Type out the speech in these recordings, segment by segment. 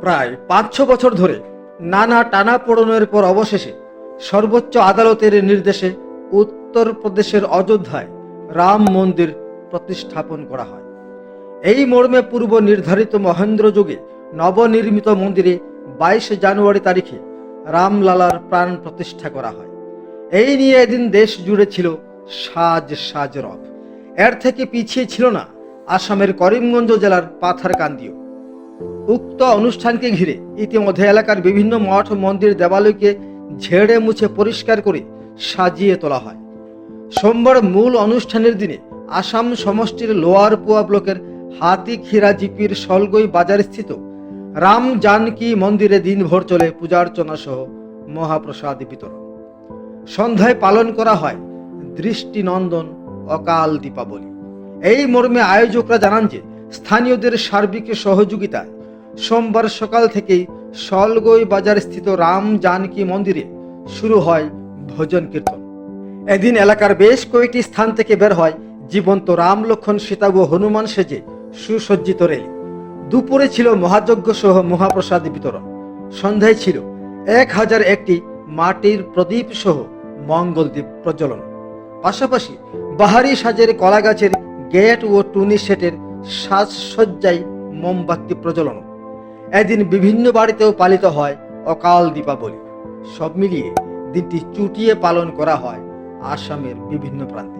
প্রায় পাঁচ ছ বছর ধরে নানা টানা টানাপোড়নের পর অবশেষে সর্বোচ্চ আদালতের নির্দেশে উত্তরপ্রদেশের অযোধ্যায় রাম মন্দির প্রতিস্থাপন করা হয়। এই মর্মে পূর্ব নির্ধারিত মহেন্দ্র যুগে নবনির্মিত মন্দিরে বাইশে জানুয়ারি তারিখে রামলালার প্রাণ প্রতিষ্ঠা করা হয়। এই নিয়ে এদিন দেশ জুড়ে ছিল সাজ সাজ রব। এর থেকে পিছিয়ে ছিল না আসামের করিমগঞ্জ জেলার পাথারকান্দিও। উক্ত অনুষ্ঠানকে ঘিরে ইতিমধ্যে এলাকার বিভিন্ন মঠ, মন্দির, দেবালয়কে ঝেড়ে মুছে পরিষ্কার করে সাজিয়ে তোলা হয়। সোমবার মূল অনুষ্ঠানের দিনে আসাম সমষ্টির লোয়ার পুয়া ব্লকের হাতিখিরা জিপির সলগই বাজার স্থিত রাম জানকী মন্দিরে দিনভর চলে পূজার্চনা সহ মহাপ্রসাদ বিতরণ। সন্ধ্যায় পালন করা হয় দৃষ্টিনন্দন অকাল দীপাবলি। এই মর্মে আয়োজকরা জানান যে স্থানীয়দের সার্বিক সহযোগিতায় সোমবার সকাল থেকেই সলগই বাজার স্থিত রাম জানকী মন্দিরে শুরু হয় ভজন কীর্তন। এদিন এলাকার বেশ কয়েকটি স্থান থেকে বের হয় জীবন্ত রাম লক্ষণ সীতা ও হনুমান সেজে সুসজ্জিত রেলি। দুপুরে ছিল মহাযজ্ঞ সহ মহাপ্রসাদ বিতরণ। সন্ধ্যায় ছিল এক হাজার একটি মাটির প্রদীপ সহ মঙ্গলদ্বীপ প্রজ্বলন। পাশাপাশি বাহারি সাজের কলা গাছের গেট ও টুনি সেটের সাজসজ্জায় মোমবাতি প্রজ্বলন। এদিন বিভিন্ন বাড়িতেও পালিত হয় অকাল দীপাবলি। সব মিলিয়ে দিনটি চুটিয়ে পালন করা হয় আসামের বিভিন্ন প্রান্তে।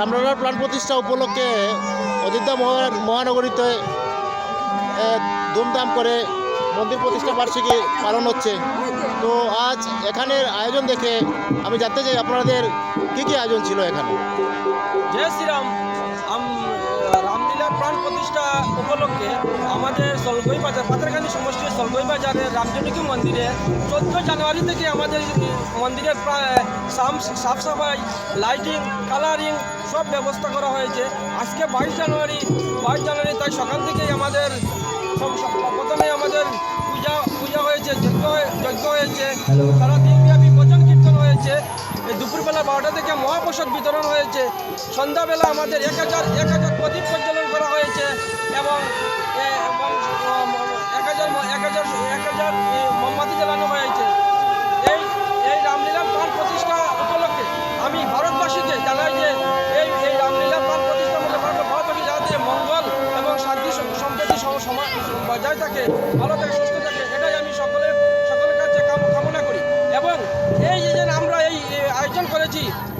রামলালার প্রাণ প্রতিষ্ঠা উপলক্ষে অযোধ্যা মহা- মহানগরীতে ধুমধাম করে মন্দির প্রতিষ্ঠা বার্ষিকী পালন হচ্ছে। তো আজ এখানের আয়োজন দেখে আমি জানতে চাই আপনাদের কী কী আয়োজন ছিল এখানে? জয় শ্রীরাম। প্রাণ উপলক্ষে আমাদের সলগই বাজার পাতারকান্দি সমষ্টির সলগই বাজারের রামজনকী মন্দিরে চোদ্দ জানুয়ারি থেকে আমাদের মন্দিরের প্রায় সাফ সাফাই লাইটিং কালারিং সব ব্যবস্থা করা হয়েছে। আজকে বাইশ জানুয়ারি বাইশ জানুয়ারি তাই সকাল থেকেই আমাদের প্রথমে আমাদের পূজা পূজা হয়েছে যজ্ঞ হয়ে- যজ্ঞ হয়েছে সারা দুপুরবেলা বারোটা থেকে মহাপ্রসাদ বিতরণ হয়েছে। সন্ধ্যাবেলা আমাদের এক হাজার এক হাজার প্রদীপ প্রজ্বলন করা হয়েছে এবং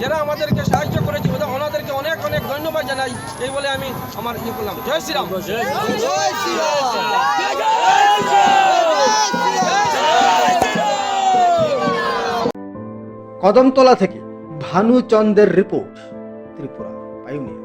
যারা আমাদেরকে সাহায্য করেছে ওদের ওনাদেরকে অনেক অনেক ধন্যবাদ জানাই। এই বলে আমি আমার ইয়ে করলাম। জয় শ্রীরাম। কদমতলা থেকে ভানুচন্দ্রের রিপোর্ট ত্রিপুরা পাইউনিয়া